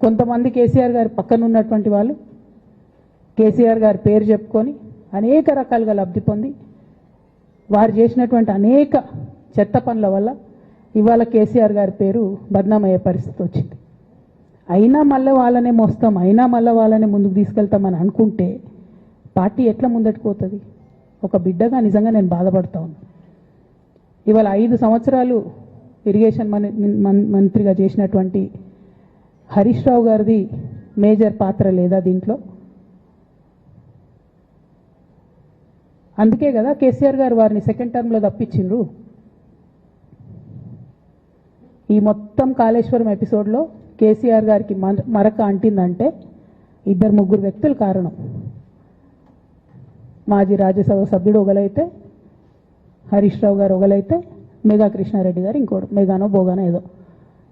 కొంతమంది కేసీఆర్ గారి పక్కన ఉన్నటువంటి వాళ్ళు కేసీఆర్ గారి పేరు చెప్పుకొని అనేక రకాలుగా లబ్ధి పొంది వారు చేసినటువంటి అనేక చెత్త పనుల వల్ల ఇవాళ కేసీఆర్ గారి పేరు బద్నామయ్యే పరిస్థితి వచ్చింది. అయినా మళ్ళీ వాళ్ళనే మోస్తాం అయినా మళ్ళీ వాళ్ళనే ముందుకు తీసుకెళ్తామని అనుకుంటే పార్టీ ఎట్లా ముందట్టుకుపోతుంది పోతుంది? ఒక బిడ్డగా నిజంగా నేను బాధపడతా ఉన్నా. ఇవాళ ఐదు సంవత్సరాలు ఇరిగేషన్ మంత్రిగా చేసినటువంటి హరీష్ రావు గారిది మేజర్ పాత్ర లేదా దీంట్లో? అందుకే కదా కేసీఆర్ గారు వారిని సెకండ్ టర్మ్లో తప్పించిండ్రు. ఈ మొత్తం కాళేశ్వరం ఎపిసోడ్లో కేసీఆర్ గారికి మరక అంటిందంటే ఇద్దరు ముగ్గురు వ్యక్తులు కారణం. మాజీ రాజ్యసభ సభ్యుడు ఒకలైతే హరీష్ రావు గారు ఒకలైతే మెగా కృష్ణారెడ్డి గారు ఇంకోడు మెగానో బోగానో ఏదో.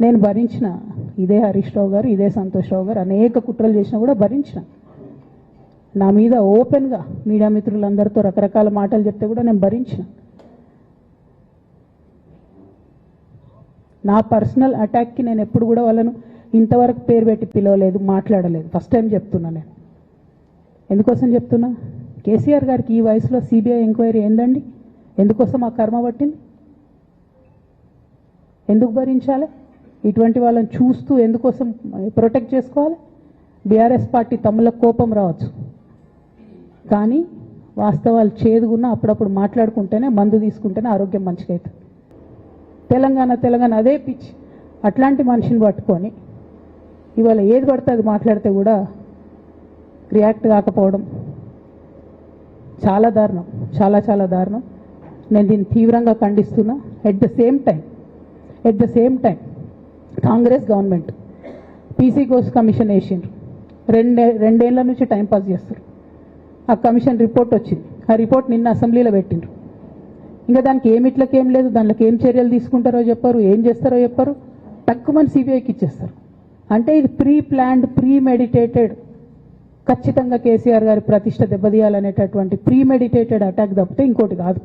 నేను భరించిన. ఇదే హరీష్ రావు గారు ఇదే సంతోష్ రావు గారు అనేక కుట్రలు చేసినా కూడా భరించిన. నా మీద ఓపెన్గా మీడియా మిత్రులందరితో రకరకాల మాటలు చెప్తే కూడా నేను భరించిన. నా పర్సనల్ అటాక్కి నేను ఎప్పుడు కూడా వాళ్ళను ఇంతవరకు పేరు పెట్టి పిలవలేదు మాట్లాడలేదు. ఫస్ట్ టైం చెప్తున్నా నేను. ఎందుకోసం చెప్తున్నా? కేసీఆర్ గారికి ఈ వయసులో సిబిఐ ఎంక్వైరీ ఏందండి? ఎందుకోసం ఆ కర్మ పట్టింది? ఎందుకు భరించాలి? ఇటువంటి వాళ్ళని చూస్తూ ఎందుకోసం ప్రొటెక్ట్ చేసుకోవాలి? బీఆర్ఎస్ పార్టీ తమ్ముల కోపం రావచ్చు. కానీ వాస్తవాలు చేదుగున్న అప్పుడప్పుడు మాట్లాడుకుంటేనే మందు తీసుకుంటేనే ఆరోగ్యం మంచిగా అవుతుంది తెలంగాణ తెలంగాణ అదే పిచ్ అట్లాంటి మనిషిని పట్టుకొని ఇవాళ ఏది పడితే అది మాట్లాడితే కూడా రియాక్ట్ కాకపోవడం చాలా దారుణం. చాలా చాలా దారుణం. నేను దీన్ని తీవ్రంగా ఖండిస్తున్నా. At the same time at the same time Congress government PC course commission వేసిండ్రు. రెండే రెండేళ్ళ నుంచి టైం పాస్ చేస్తారు. ఆ కమిషన్ రిపోర్ట్ వచ్చింది. ఆ రిపోర్ట్ నిన్న అసెంబ్లీలో పెట్టిండ్రు. ఇంకా దానికి ఏమిట్లకి ఏం లేదు. దాంట్లోకి ఏం చర్యలు తీసుకుంటారో చెప్పారు ఏం చేస్తారో చెప్పారు. తక్కువ మంది సిబిఐకి ఇచ్చేస్తారు. అంటే ఇది ప్రీ ప్లాన్డ్ ప్రీ మెడిటేటెడ్ ఖచ్చితంగా కేసీఆర్ గారి ప్రతిష్ట దెబ్బతీయాలనేటటువంటి ప్రీ మెడిటేటెడ్ అటాక్ తప్పితే ఇంకోటి కాదు.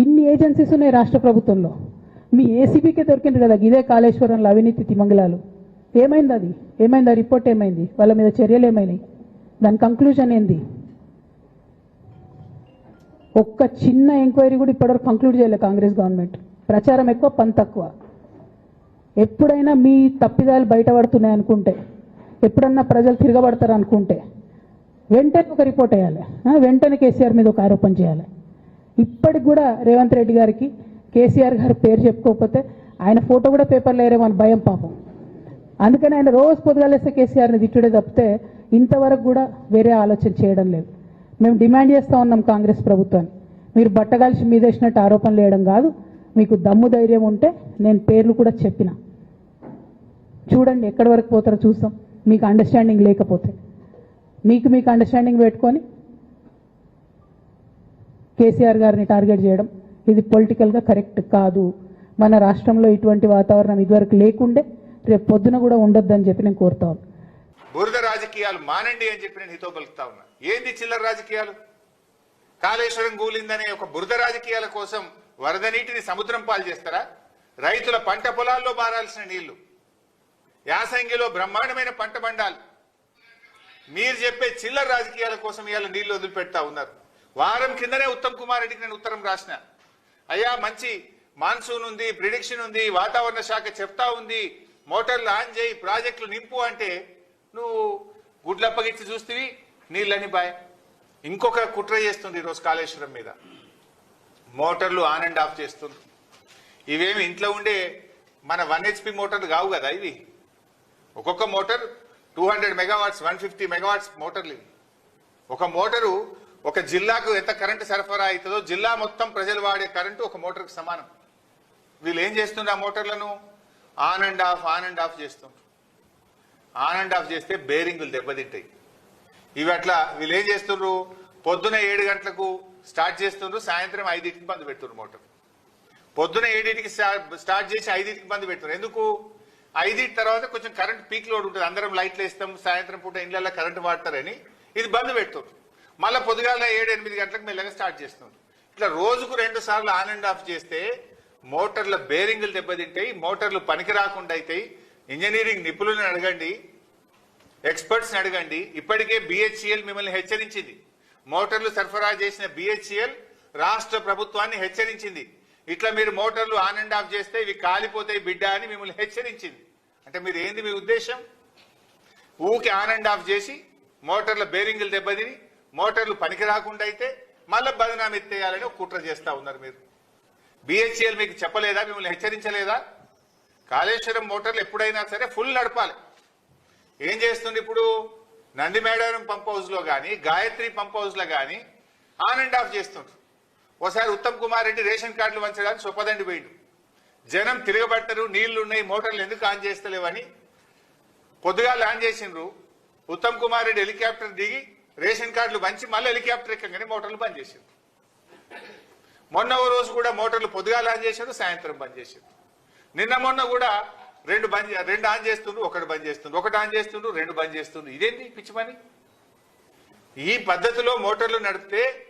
ఇన్ని ఏజెన్సీస్ ఉన్నాయి రాష్ట్ర ప్రభుత్వంలో. మీ ఏసీబీకే దొరికింది కదా ఇదే కాళేశ్వరంలో అవినీతి తిమంగళాలు. ఏమైంది అది? ఏమైంది ఆ రిపోర్ట్ ఏమైంది? వాళ్ళ మీద చర్యలు ఏమైనాయి? దాని కంక్లూజన్ ఏంది? ఒక్క చిన్న ఎంక్వైరీ కూడా ఇప్పటివరకు కంక్లూడ్ చేయలేదు కాంగ్రెస్ గవర్నమెంట్. ప్రచారం ఎక్కువ పని తక్కువ. ఎప్పుడైనా మీ తప్పిదాలు బయటపడుతున్నాయి అనుకుంటే ఎప్పుడన్నా ప్రజలు తిరగబడతారు అనుకుంటే వెంటనే ఒక రిపోర్ట్ వేయాలి. ఆ, వెంటనే కేసీఆర్ మీద ఒక ఆరోపణ చేయాలి. ఇప్పటికి కూడా రేవంత్ రెడ్డి గారికి కేసీఆర్ గారి పేరు చెప్పుకోకపోతే ఆయన ఫోటో కూడా పేపర్లో వేరేమో అని భయం పాపం. అందుకని ఆయన రోజు పొద్దుగాలేస్తే కేసీఆర్ని తిట్టుడే తప్పితే ఇంతవరకు కూడా వేరే ఆలోచన చేయడం లేదు. మేము డిమాండ్ చేస్తూ ఉన్నాం కాంగ్రెస్ ప్రభుత్వాన్ని. మీరు బట్టగాల్చి మీదేసినట్టు ఆరోపణలు వేయడం కాదు. మీకు దమ్ము ధైర్యం ఉంటే నేను పేర్లు కూడా చెప్పిన. చూడండి ఎక్కడి వరకు పోతారో చూస్తాం. మీకు అండర్స్టాండింగ్ లేకపోతే. మీకు మీకు అండర్స్టాండింగ్ పెట్టుకొని కేసీఆర్ గారిని టార్గెట్ చేయడం ఇది పొలిటికల్గా కరెక్ట్ కాదు. మన రాష్ట్రంలో ఇటువంటి వాతావరణం ఇదివరకు లేకుండే రేపు పొద్దున కూడా ఉండొద్దని చెప్పి నేను కోరుతా బురద రాజకీయాలు మానండి అని చెప్పి నేను హితో పలుకుతా ఉన్నా. ఏంది చిల్లర రాజకీయాలు? కాళేశ్వరం కూలిందనే ఒక బురద రాజకీయాల కోసం వరద నీటిని సముద్రం పాలు చేస్తారా? రైతుల పంట పొలాల్లో బారాల్సిన నీళ్ళు. యాసంగిలో బ్రహ్మాండమైన పంట బండాలు మీరు చెప్పే చిల్లర రాజకీయాల కోసం ఇవాళ నీళ్ళు వదిలిపెడతా ఉన్నారు. వారం కిందనే ఉత్తమ్ కుమార్ రెడ్డికి నేను ఉత్తరం రాసిన. అయ్యా మంచి మాన్సూన్ ఉంది ప్రిడిక్షన్ ఉంది వాతావరణ శాఖ చెప్తా ఉంది మోటార్లు ఆన్ చేయి ప్రాజెక్టులు నింపు అంటే నువ్వు గుడ్లప్పగిచ్చి చూస్తేవి నీళ్ళని బాయ్. ఇంకొక కుట్ర చేస్తుంది ఈరోజు కాళేశ్వరం మీద. మోటార్లు ఆన్ అండ్ ఆఫ్ చేస్తుంది. ఇవేమి ఇంట్లో ఉండే మన వన్ హెచ్పి మోటార్లు కావు కదా ఇవి. ఒక్కొక్క motor two hundred megawatts one fifty megawatts మోటార్లు ఇవి. ఒక మోటారు ఒక జిల్లాకు ఎంత కరెంటు సరఫరా అవుతుందో జిల్లా మొత్తం ప్రజలు వాడే కరెంటు ఒక మోటార్కి సమానం. వీళ్ళు ఏం చేస్తుండ్రు ఆ మోటార్లను on and off on and off చేస్తుండ్రు. ఆన్ అండ్ ఆఫ్ చేస్తే బేరింగులు దెబ్బతింటాయి. ఇవి అట్లా వీళ్ళు ఏం చేస్తుండ్రు? పొద్దున ఏడు గంటలకు స్టార్ట్ చేస్తుండ్రు సాయంత్రం ఐదింటికి బంద్ పెడుతున్నారు మోటార్ పొద్దున ఏడింటికి స్టార్ట్ చేసి ఐదింటికి బంద్ పెడుతున్నారు ఎందుకు? ఐదింటి తర్వాత కొంచెం కరెంట్ పీక్ లోడ్ ఉంటుంది. అందరం లైట్లు వేస్తాం సాయంత్రం పూట ఇళ్ళల్లో కరెంట్ వాడతారని ఇది బంద్ పెడుతుంది మళ్ళీ పొద్దుగాల ఏడు ఎనిమిది గంటలకు మెల్లగా స్టార్ట్ చేస్తున్నారు ఇట్లా రోజుకు రెండు సార్లు ఆన్ అండ్ ఆఫ్ చేస్తే మోటార్ల బేరింగులు దెబ్బతింటాయి మోటార్లు పనికి రాకుండా అవుతాయి ఇంజనీరింగ్ నిపుణులను అడగండి ఎక్స్పర్ట్స్ని అడగండి. ఇప్పటికే బిహెచ్సిఎల్ మిమ్మల్ని హెచ్చరించింది. మోటార్లు సరఫరా చేసిన బిహెచ్సిఎల్ రాష్ట్ర ప్రభుత్వాన్ని హెచ్చరించింది. ఇట్లా మీరు మోటార్లు ఆన్ అండ్ ఆఫ్ చేస్తే ఇవి కాలిపోతాయి బిడ్డ అని మిమ్మల్ని హెచ్చరించింది. అంటే మీరు ఏంది మీ ఉద్దేశం? ఊకి ఆన్ అండ్ ఆఫ్ చేసి మోటార్ల బేరింగులు దెబ్బతిని మోటార్లు పనికి రాకుండా అయితే మళ్ళీ బదనాం ఎత్తేయాలని కుట్ర చేస్తా ఉన్నారు మీరు. బిహెచ్ఎల్ మీకు చెప్పలేదా? మిమ్మల్ని హెచ్చరించలేదా? కాళేశ్వరం మోటార్లు ఎప్పుడైనా సరే ఫుల్ నడపాలి. ఏం చేస్తుంది ఇప్పుడు? నందిమేడారం పంప్ హౌస్లో కానీ గాయత్రి పంప్ హౌస్లో కానీ ఆన్ అండ్ ఆఫ్ చేస్తుండ్రు ఒకసారి ఉత్తమ్ కుమార్ రెడ్డి రేషన్ కార్డులు వంచడానికి సొప్పదండి పోయిండు. జనం తిరగబట్టరు నీళ్ళు ఉన్నాయి మోటార్లు ఎందుకు ఆన్ చేస్తలేవని పొద్దుగా ఆన్ చేసిండ్రు. ఉత్తమ్ కుమార్ రెడ్డి హెలికాప్టర్ దిగి రేషన్ కార్డులు పంచి మళ్ళీ హెలికాప్టర్ ఎక్కగానే మోటార్లు బంద్ చేసిండ్రు మొన్న ఓ రోజు కూడా మోటార్లు పొద్దుగాల ఆన్ చేశారు సాయంత్రం బంద్ చేశారు. నిన్న మొన్న కూడా రెండు బంద్ చే- రెండు ఆన్ చేస్తుండ్రు ఒకటి బంద్ చేస్తుండ్రు ఒకటి ఆన్ చేస్తుండ్రు రెండు బంద్ చేస్తుండ్రు. ఇదేంటి పిచ్చి పని? ఈ పద్ధతిలో మోటార్లు నడిపితే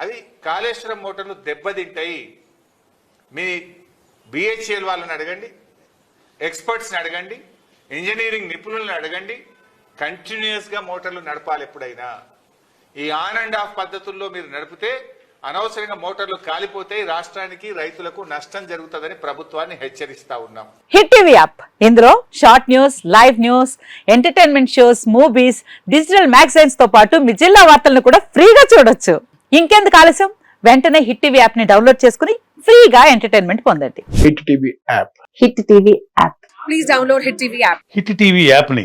అవి కాళేశ్వరం మోటార్లు దెబ్బతింటాయి. మీ బిహెచ్ఎల్ వాళ్ళని అడగండి ఎక్స్పర్ట్స్ని అడగండి ఇంజనీరింగ్ నిపుణులను అడగండి కంటిన్యూస్గా మోటార్లు నడపాలి ఎప్పుడైనా. ఈ ఆన్ అండ్ ఆఫ్ పద్ధతుల్లో మీరు నడిపితే అనవసరంగా మోటార్లు కాలిపోతే రాష్ట్రానికి రైతులకు నష్టం జరుగుతుందని ప్రభుత్వాన్ని హెచ్చరిస్తా ఉన్నాం. Hit TV app. ఇందులో short news live news entertainment shows movies digital మ్యాగజైన్స్తో పాటు మీ జిల్లా వార్తలను కూడా ఫ్రీగా చూడొచ్చు. ఇంకెందుకు ఆలస్యం? వెంటనే హిట్ టీవీ యాప్ని డౌన్లోడ్ చేసుకుని ఫ్రీగా ఎంటర్టైన్మెంట్ పొందండి. Hit TV app. Hit TV app. Please download Hit TV app. Hit TV యాప్ని